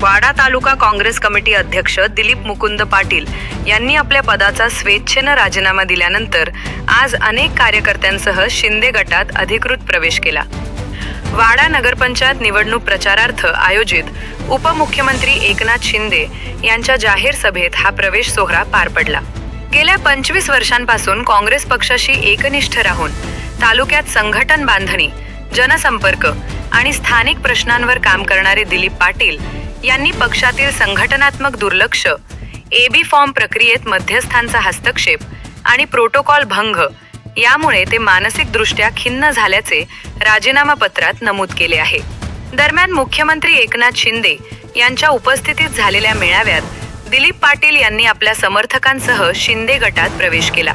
वाडा तालुका Congress committee अध्यक्ष दिलीप मुकुंद पाटील यांनी आपल्या पदाचा स्वेच्छेनं राजीनामा दिल्यानंतर आज अनेक कार्यकर्त्यांसह शिंदे गटात अधिकृत प्रवेश केला. वाडा नगरपंचायत निवडणूक प्रचारार्थ आयोजित उपमुख्यमंत्री एकनाथ शिंदे यांच्या जाहीर सभेत हा प्रवेश सोहळा पार पडला. गेल्या पंचवीस वर्षांपासून काँग्रेस पक्षाशी एकनिष्ठ राहून तालुक्यात संघटन बांधणी जनसंपर्क आणि स्थानिक प्रश्नांवर काम करणारे दिलीप पाटील यांनी पक्षातील संघटनात्मक दुर्लक्ष एबी फॉर्म प्रक्रियेत मध्यस्थांचा हस्तक्षेप आणि प्रोटोकॉल भंग यामुळे ते मानसिकदृष्ट्या खिन्न झाल्याचे राजीनामा पत्रात नमूद केले आहे. दरम्यान मुख्यमंत्री एकनाथ शिंदे यांच्या उपस्थितीत झालेल्या मेळाव्यात दिलीप पाटील यांनी आपल्या समर्थकांसह शिंदे गटात प्रवेश केला.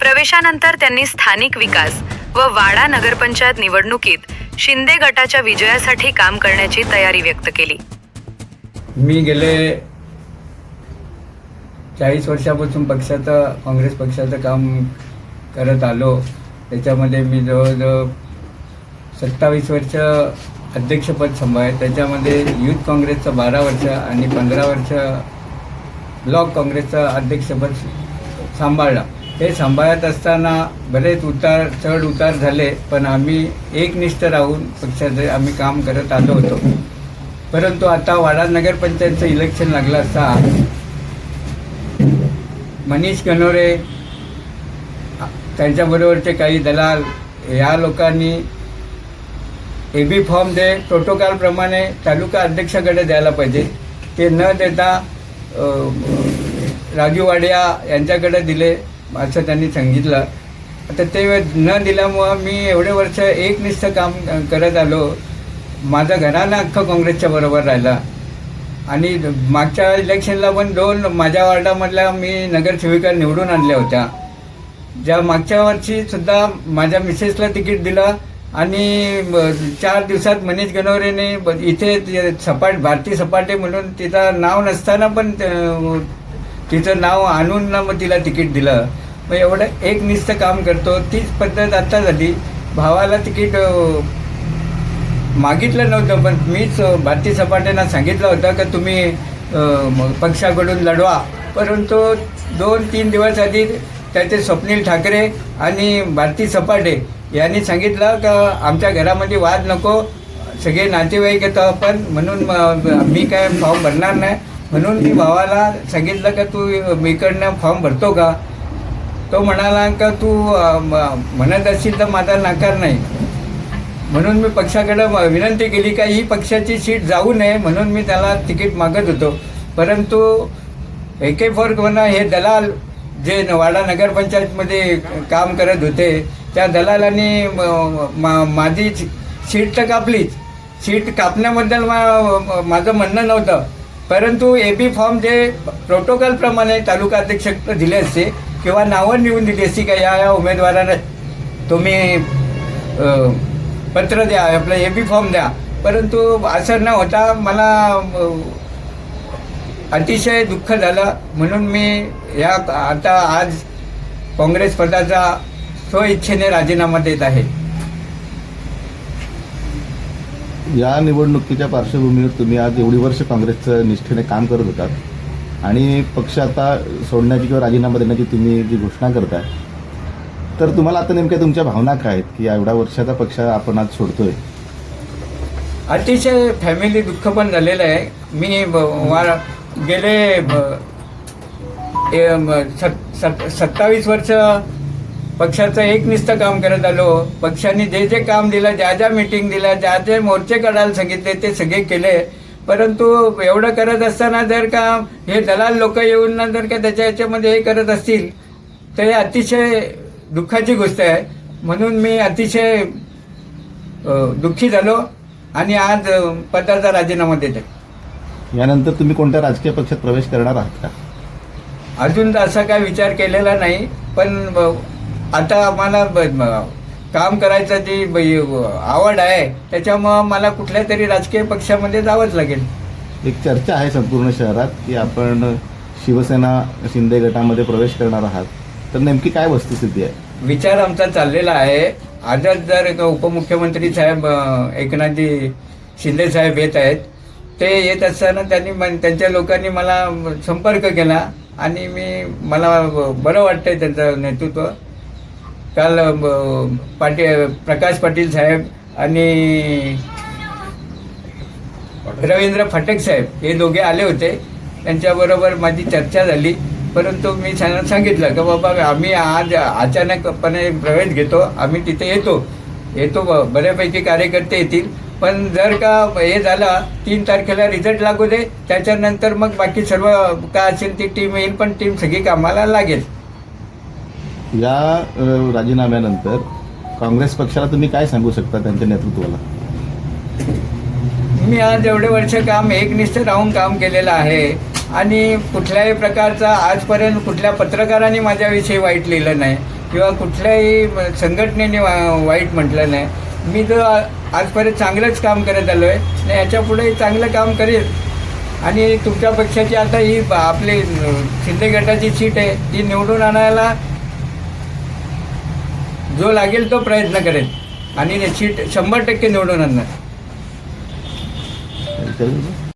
प्रवेशानंतर त्यांनी स्थानिक विकास व वाडा नगरपंचायत निवडणुकीत शिंदे गटाच्या विजयासाठी काम करण्याची तयारी व्यक्त केली. मी गेले चाळीस वर्षापासून पक्षाचं काँग्रेस पक्षाचं काम करत आलो. त्याच्यामध्ये मी जवळजवळ सत्तावीस वर्ष अध्यक्षपद सांभाळ त्याच्यामध्ये युथ काँग्रेसचं बारा वर्ष आणि पंधरा वर्ष ब्लॉक काँग्रेसचं अध्यक्षपद सांभाळलं. हे सांभाळत असताना बरेच उतार चढ उतार झाले पण आम्ही एकनिष्ठ राहून पक्षाचे आम्ही काम करत आलो होतो. परंतु आता वाडा नगरपंचायतचं इलेक्शन लागलं असता मनीष गणोरे त्यांच्याबरोबरचे काही दलाल या लोकांनी ए बी फॉर्म जे प्रोटोकॉलप्रमाणे तालुका अध्यक्षाकडे द्यायला पाहिजे. ते न देता राजू वाडिया यांच्याकडे दिले असं त्यांनी सांगितलं. आता ते न दिल्यामुळं मी एवढे वर्ष एकनिष्ठ काम करत आलो. माझं घराणं अख्खं काँग्रेसच्या बरोबर राहिला. आणि मागच्या इलेक्शनला पण दोन माझ्या वार्डामधल्या मी नगरसेविका निवडून आणल्या होत्या. ज्या मागच्या वर्षीसुद्धा माझ्या मिसेसला तिकीट दिलं आणि चार दिवसात मनीष गणोरेने ब- इथे सपाट भारती सपाटे म्हणून तिचं नाव नसताना पण तिचं नाव आणून ना मग तिला तिकीट दिलं. मग एवढं एकनिष्ठ काम करतो. तीच पद्धत आत्ता झाली. भावाला तिकीट मागितलं नव्हतं पण मीच भारतीय भारती सांगितलं होतं की तुम्ही पक्षाकडून लढवा. परंतु दोन तीन दिवस आधी त्याचे स्वप्नील ठाकरे आणि भारती सपाटे यांनी सांगितलं का आमच्या घरामध्ये वाद नको सगळे नातेवाईक येतो आपण म्हणून मी काय फॉर्म भरणार नाही. म्हणून मी भावाला सांगितलं का तू मीकडनं फॉर्म भरतो का? तो म्हणाला का तू म- म्हणत असशील तर माझा नाकार नाही. म्हणून मी पक्षाकडे विनंती केली का ही पक्षाची सीट जाऊ नये म्हणून मी त्याला तिकीट मागत होतो. परंतु एके फॉर कोणा हे दलाल जे वाडा नगरपंचायतमध्ये काम करत होते त्या दलालांनी मा- माझी सीट तर कापलीच. सीट कापण्याबद्दल मा- माझं म्हणणं नव्हतं. परंतु ए बी फॉर्म जे प्रोटोकॉलप्रमाणे तालुका अध्यक्ष दिले असते किंवा नावं लिहून दिली असती का या या उमेदवारानं तुम्ही पत्र द्या आपलं ए बी फॉर्म द्या. परंतु असं न होता मला अतिशय दुःख झालं. म्हणून मी या आता आज काँग्रेस पदाचा स्वइच्छेने राजीनामा देत आहे. या निवडणुकीच्या पार्श्वभूमीवर तुम्ही आज एवढी वर्ष काँग्रेसचं निष्ठेने काम करत होतात. आणि पक्ष आता सोडण्याची किंवा राजीनामा देण्याची तुम्ही जी घोषणा करताय तर तुम्हाला आता नेमक्या तुमच्या भावना काय आहेत? की एवढ्या वर्षाचा पक्ष आपण आज सोडतोय. अतिशय फॅमिली दुःख पण झालेलं आहे. मी ब- वा- गेले ब- ए- म- सत- सत- सत्तावीस वर्ष पक्षाचं एकनिष्ठ काम करत आलो. पक्षाने जे जे काम दिलं ज्या ज्या मिटिंग दिल्या ज्या जे मोर्चे काढायला सांगितले ते सगळे केले. परंतु एवढं करत असताना जर का हे दलाल लोक येऊन ना जर का त्याच्या याच्यामध्ये हे करत असतील तर हे अतिशय दुःखाची गोष्ट आहे. म्हणून मी अतिशय दुःखी झालो आणि आज पदाचा राजीनामा देत यानंतर तुम्ही कोणत्या राजकीय पक्षात प्रवेश करणार आहात का? अजून असा काय विचार केलेला नाही पण आता आम्हाला काम करायचं जी आवड आहे त्याच्यामुळं मला कुठल्या तरी राजकीय पक्षामध्ये जावंच लागेल. एक चर्चा आहे संपूर्ण शहरात की आपण शिवसेना शिंदे गटामध्ये प्रवेश करणार आहात. तर नेमकी काय वस्तुस्थिती आहे? विचार आमचा चाललेला आहे. आजच जर का उपमुख्यमंत्री साहेब अ, एकनाथजी शिंदे साहेब येत आहेत ते येत असताना त्यांनी मन त्यांच्या लोकांनी मला संपर्क केला आणि मी मला बरं वाटतंय त्यांचं नेतृत्व. काल अं, पाटील प्रकाश पाटील साहेब आणि रवींद्र फटक साहेब हे दोघे आले होते. त्यांच्याबरोबर माझी चर्चा झाली. परंतु मी त्यांना सांगितलं की बाबा आम्ही आज अचानकपणे प्रवेश घेतो आम्ही तिथे येतो. येतो बऱ्यापैकी कार्यकर्ते येतील. पण जर का हे झालं तीन तारखेला रिझल्ट लागू दे त्याच्यानंतर मग बाकी सर्व काय असेल ती टीम येईल पण टीम सगळी कामाला लागेल. या राजीनाम्यानंतर काँग्रेस पक्षाला तुम्ही काय सांगू शकता त्यांच्या नेतृत्वाला? मी आज एवढे वर्ष काम एकनिष्ठ राहून काम केलेलं आहे. आणि कुठल्याही प्रकारचा आजपर्यंत कुठल्या पत्रकाराने माझ्याविषयी वाईट लिहिलं नाही किंवा कुठल्याही संघटनेने वा- वाईट म्हटलं नाही. मी तर आजपर्यंत चांगलंच काम करत आलो आहे आणि याच्यापुढेही चांगलं काम करेल. आणि तुमच्या पक्षाची आता ही आपली शिंदे गटाची सीट आहे ती निवडून आणायला जो लागेल तो प्रयत्न करेल. आणि सीट शंभर टक्के निवडून आणणार.